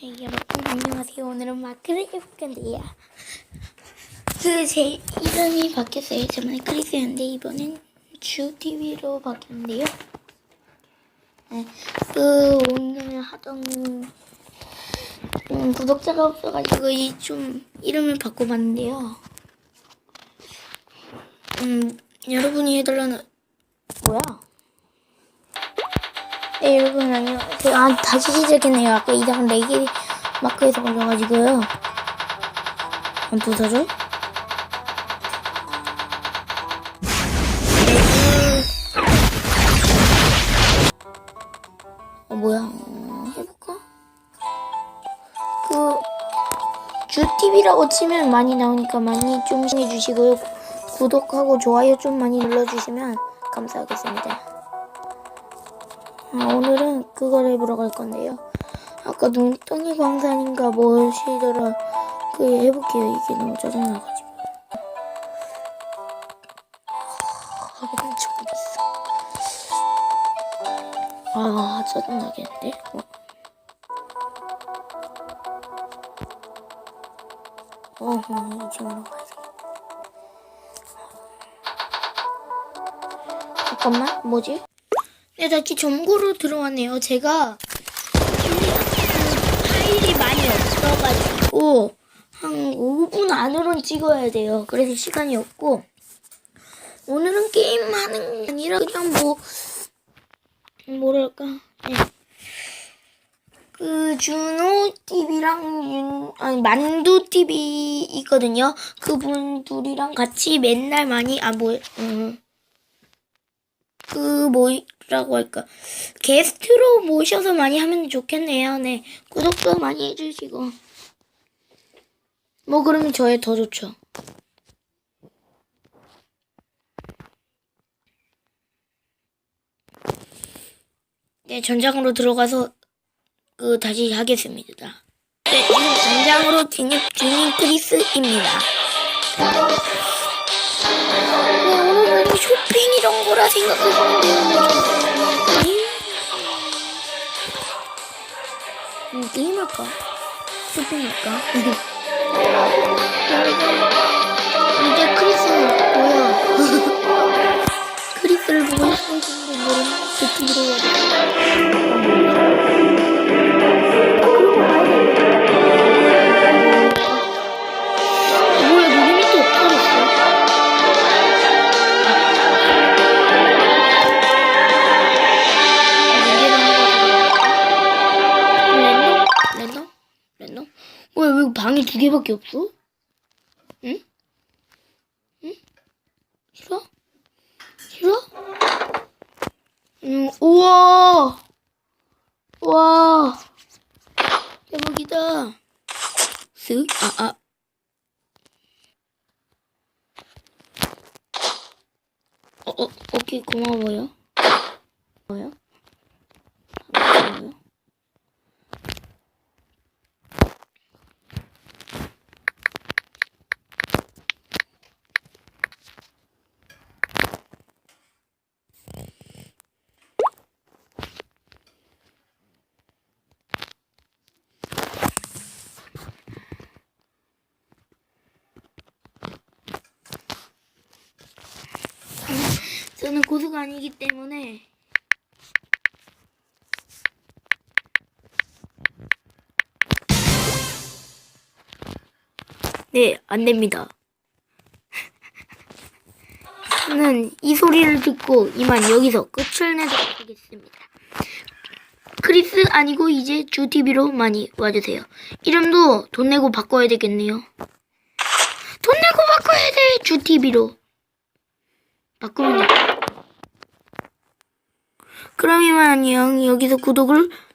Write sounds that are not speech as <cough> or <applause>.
네, 여러분 안녕하세요. 오늘은 마크를 해볼 건데요. 그제 이름이 바뀌었어요. 저번에 크리스였는데 이번엔 주TV로 바뀌었는데요. 네, 그 오늘 하던 음, 구독자가 없어가지고 이 좀 이름을 바꿔봤는데요. 음 여러분이 해달라는 뭐야? 네, 여러분, 안녕. 제가 아, 다시 시작했네요. 아까 이상 4개 마크에서 걸려가지고요. 안 부서져? 어, 뭐야. 어, 해볼까? 그, 주TV라고 치면 많이 나오니까 많이 좀 해주시고요. 구독하고 좋아요 좀 많이 눌러주시면 감사하겠습니다. 아, 오늘은 그걸 해보러 갈 건데요. 아까 눈덩이 광산인가 뭐시더라. 그 해볼게요. 이게 너무 짜증나가지고. 아, 엄청 있어. 아, 짜증나겠는데? 어. 어허, 이제 올라가야지. 잠깐만, 뭐지? 네, 다시 점고로 들어왔네요. 제가 파일이 많이 없어가지고 한 5분 안으로는 찍어야 돼요. 그래서 시간이 없고 오늘은 게임 하는 게 아니라 그냥 뭐 뭐랄까 네. 그 준호 TV랑 윤 아니 만두 TV 있거든요. 그분 둘이랑 같이 맨날 많이 아뭐 음. 그 뭐라고 할까 게스트로 모셔서 많이 하면 좋겠네요. 네 구독도 많이 해주시고 뭐 그러면 저에 더 좋죠. 네 전장으로 들어가서 그 다시 하겠습니다. 네 지금 전장으로 진입 중인 크리스입니다. 쇼핑 이런 거라 생각하시는데요. 음, 게임 할까? 쇼핑 할까? <laughs> <laughs> 방이 두 개밖에 없어? 응? 응? 싫어? 싫어? 음 우와 우와 대박이다 쓱 아 아 어, 어, 오케이 고마워요 뭐요? 저는 고수가 아니기 때문에 네, 안 됩니다. <laughs> 저는 이 소리를 듣고 이만 여기서 끝을 내도록 하겠습니다. 크리스 아니고 이제 주TV로 많이 와주세요. 이름도 돈 내고 바꿔야 되겠네요. 돈 내고 바꿔야 돼, 주TV로. 바꾸면 돼. 그럼 이만 안녕. 여기서 구독을 구독 1000명